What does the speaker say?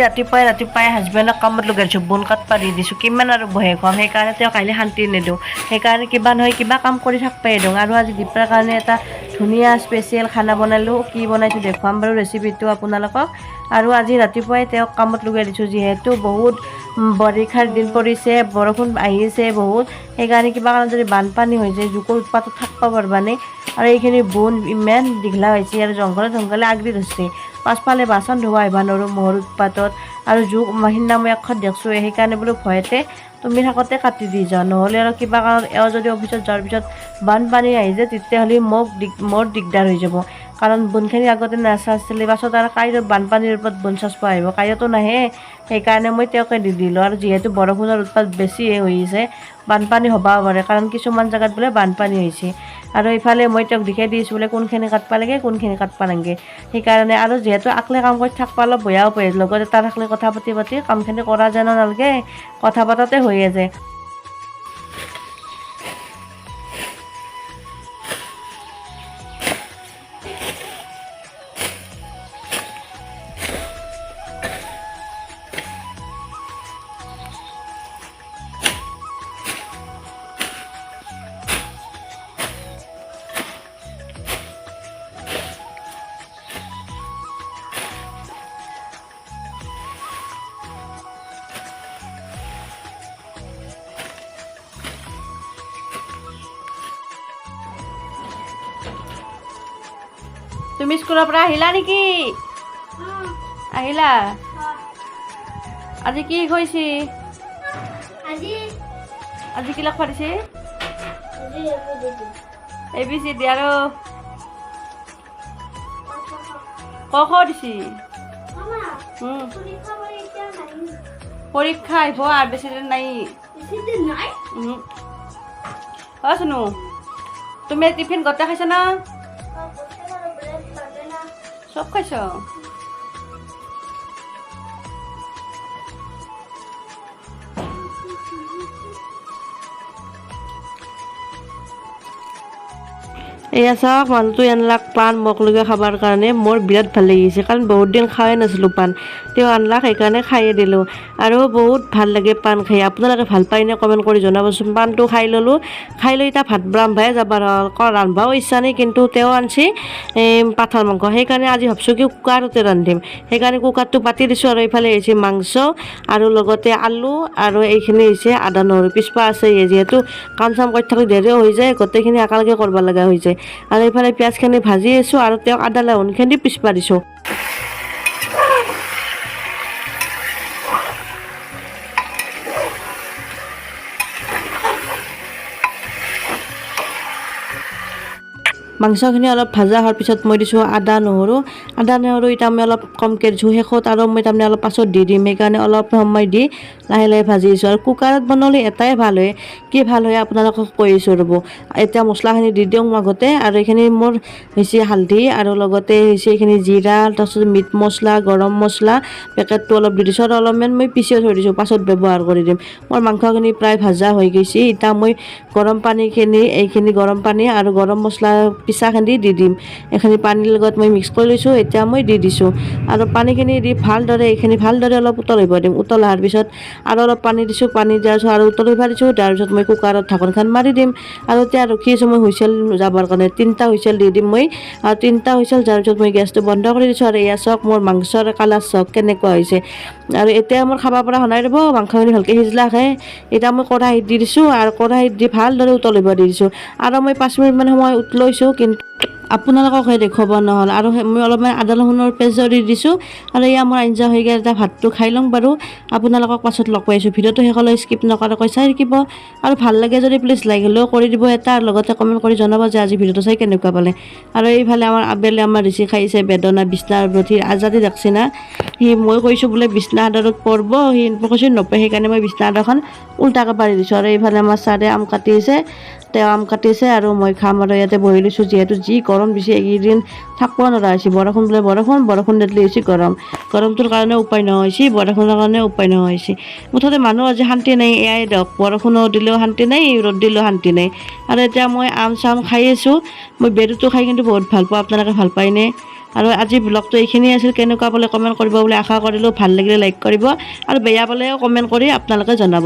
ৰাতিপুৱাই ৰাতিপুৱাই হাজবেণ্ডক কামত লগাইছোঁ বোন কাটপা দি দিছোঁ, কিমান আৰু বহে খুৱাম, সেইকাৰণে তেওঁ কাইলৈ শান্তি নিদিওঁ। সেইকাৰণে কিবা নহয়, কিবা কাম কৰি থাকবাই দিওঁ। আৰু আজি দীপাৰ কাৰণে এটা ধুনীয়া স্পেচিয়েল খানা বনালোঁ, কি বনাইছোঁ দেখুৱাম বাৰু ৰেচিপিটো আপোনালোকক। আৰু আজি ৰাতিপুৱাই তেওঁক কামত লগাই দিছোঁ, যিহেতু বহুত বাৰিষাৰ দিন পৰিছে, বৰষুণ আহিছে বহুত। সেইকাৰণে কিবা কাৰণত যদি বানপানী হৈ যায়, জোকৰ উৎপাতত থাকিব পাৰবানে আৰু এইখিনি বোন ইমান দীঘলা হৈছে আৰু জংঘলে জংঘলে আগৰি ধৰিছে। পাছফালে বাচন ধোৱা আহিবা নোৱাৰোঁ মহৰ উৎপাতত আৰু জোক সিদিনা মই এখন দেখছোঁ সেইকাৰণে বোলো ভয়তে তুমি থাকোঁতে কাটি দি যাওঁ। নহ'লে আৰু কিবা কাৰণত এওঁ যদি অফিচত যোৱাৰ পিছত বানপানী আহি যায় তেতিয়াহ'লে মোক দিগ মোৰ দিগদাৰ হৈ যাব। কাৰণ বোনখিনি আগতে নাচাইছিলে পাছত আৰু কাইলৈ বানপানীৰ ওপৰত বোন চাচব আহিব। কাইলৈতো নাহে, সেইকাৰণে মই তেওঁকে দি দিলোঁ আৰু যিহেতু বৰষুণৰ উৎপাত বেছিয়ে হৈ আছে, বানপানী হ'বও পাৰে, কাৰণ কিছুমান জেগাত বোলে বানপানী হৈছে। আৰু ইফালে মই তেওঁক দেখাই দিছোঁ বোলে কোনখিনি কাটবা লাগে কোনখিনি কাটবা নালাগে সেইকাৰণে আৰু যিহেতু আকলে কাম কৰি থাকবা অলপ বেয়াও পায় লগত এটা থাকিলে কথা পাতি পাতি কামখিনি কৰা যেন নালাগে, কথা পাতাতে হৈয়ে যায়। তুমি স্কুলৰ পৰা আহিলা নেকি? আহিলা? আজি কি খুৱাইছে আজি? আজি কি লগ দিদি এ বি চি ডি আৰু? ক খ দিছে? পৰীক্ষা আহিব আৰু বেছি দিন নাই। অ চুনু তুমি টিফিন গোটেই খাইছা না? চব খাইছ এয়া চাওক মানুহটো আনলাক পাণ মোক লগে খাবৰ কাৰণে মোৰ বিৰাট ভালো লাগিছে। কাৰণ বহুত দিন খাই নাছিলোঁ পাণ তেওঁ আনলাক সেইকাৰণে খায়ে দিলোঁ। আৰু বহুত ভালো লাগে পাণ খাই। আপোনালোকে ভালো পায়নে কমেণ্ট কৰি জনাবচোন। পাণটো খাই ল'লোঁ। খাই লৈ এতিয়া ভাত ৰান্ধাই ক, ৰান্ধাও ইচ্ছা নাই, কিন্তু তেওঁ আনছি পাঠাৰ মাংস। সেইকাৰণে আজি ভাবছোঁ কি কুকাৰতে ৰান্ধিম। সেইকাৰণে কুকাৰটো পাতি দিছোঁ আৰু এইফালে হৈছে মাংস আৰু লগতে আলু আৰু এইখিনি হৈছে আদা নহৰু। পিছপা আছে যিহেতু কাম চাম কৰি থাকি, দেৰিও হৈ যায়। গোটেইখিনি একেলগে কৰিব লগা হৈ যায়। আৰু এইফালে পিঁয়াজখিনি ভাজি আছোঁ আৰু তেওঁক আদা লাহনখিনি পিছপা দিছোঁ মাংসখিনি অলপ ভাজা হোৱাৰ পিছত মই দিছোঁ আদা নহৰু। আদা নহৰু এতিয়া আমি অলপ কমকৈ দিছোঁ, শেষত আৰু মই তাৰমানে অলপ পাছত দি দিম, সেইকাৰণে অলপ সময় দি লাহে লাহে ভাজি দিছোঁ। আৰু কুকাৰত বনালে এটাই ভালো হয়, কি ভালো হয় আপোনালোকক কৈ আছোঁ ৰ'ব। এতিয়া মছলাখিনি দি দিওঁ আগতে আৰু এইখিনি মোৰ হৈছে হালধি আৰু লগতে হৈছে এইখিনি জিৰা, তাৰপিছত মিট মছলা, গৰম মছলা, পেকেটটো অলপ দি দিছোঁ আৰু অলপমান মই পিছিও থৈ দিছোঁ, পাছত ব্যৱহাৰ কৰি দিম। মোৰ মাংসখিনি প্ৰায় ভাজা হৈ গৈছে এতিয়া মই গৰম পানীখিনি, এইখিনি গৰম পানী আৰু গৰম মছলা পিচাখিনি দি দিম। এইখিনি পানীৰ লগত মই মিক্স কৰি লৈছোঁ, এতিয়া মই দি দিছোঁ। আৰু পানীখিনি দি ভালদৰে, এইখিনি ভালদৰে অলপ উতলিব দিম। উতল অহাৰ পিছত আৰু অলপ পানী দিছোঁ, পানী দিয়াৰ পিছত আৰু উতলিব দিছোঁ। তাৰপিছত মই কুকাৰত ঢাকনখন মাৰি দিম। আৰু এতিয়া ৰখি আছোঁ মই হুইচেল যাবৰ কাৰণে। তিনিটা হুইচেল দি দিম মই। আৰু তিনিটা হুইচেল যোৱাৰ পিছত মই গেছটো বন্ধ কৰি দিছোঁ। আৰু এয়া চাওক মোৰ মাংসৰ কালাৰ চাওক কেনেকুৱা হৈছে। আৰু এতিয়া মোৰ খাব পৰা হোৱা নাই ৰ'ব, মাংসখিনি ভালকৈ সিজলাকে এতিয়া মই কেৰাহীত দি দিছোঁ আৰু কেৰাহীত দি ভালদৰে উতলিব দি দিছোঁ। আৰু মই পাঁচ মিনিটমান সময় উতলাইছোঁ। কিন্তু আপোনালোকক সেই দেখুৱাব নহ'ল। আৰু মই অলপমান আদা নহৰুৰ পেজো দি দিছোঁ আৰু এয়া মোৰ আঞ্জা হৈ গ'ল এতিয়া ভাতটো খাই লওঁ বাৰু। আপোনালোকক পাছত লগ পাইছোঁ ভিডিঅ'টো শেষলৈ স্কিপ নকৰাকৈ চাই থাকিব। আৰু ভালো লাগে যদি প্লিজ লাইক হ'লেও কৰি দিব এটা লগতে কমেণ্ট কৰি জনাব যে আজি ভিডিঅ'টো চাই কেনেকুৱা পালে। আৰু এইফালে আমাৰ আবেলি আমাৰ ঋষি খাইছে বেদনা বিছনাৰ ব্ৰঠিৰ আজাদি দেখছি না? সি মই কৈছোঁ বোলে বিছনা আদৰত পৰব, সি কৈছোঁ নপৰে, সেইকাৰণে মই বিছনা আদৰখন উল্টাকৈ পাৰি দিছোঁ। আৰু এইফালে আমাৰ ছাৰে আম কাটিছে তেওঁ আম কাটিছে আৰু মই খাম আৰু ইয়াতে বহি লৈছোঁ যিহেতু যি গৰম দিছে, এইকেইদিন থাকিব নোৱাৰা হৈছে। বৰষুণ বোলে বৰষুণ বৰষুণ দিলে হৈছে গৰম। গৰমটোৰ কাৰণে উপায় নোহোৱা হৈছে, বৰষুণৰ কাৰণে উপায় নোহোৱা হৈছে। মুঠতে মানুহ আজি শান্তি নাই এয়াই দিয়ক বৰষুণো দিলেও শান্তি নাই, ৰ'দ দিলেও শান্তি নাই। আৰু এতিয়া মই আম চাম খাই আছোঁ, মই বেৰুটো খাই কিন্তু বহুত ভালো পাওঁ, আপোনালোকে ভালো পায়নে? আৰু আজি ব্লগটো এইখিনিয়ে আছিল, কেনেকুৱা বোলে কমেণ্ট কৰিব বুলি, আশা কৰিলোঁ ভালো লাগিলে লাইক কৰিব, আৰু বেয়া পালেও কমেণ্ট কৰি আপোনালোকে জনাব।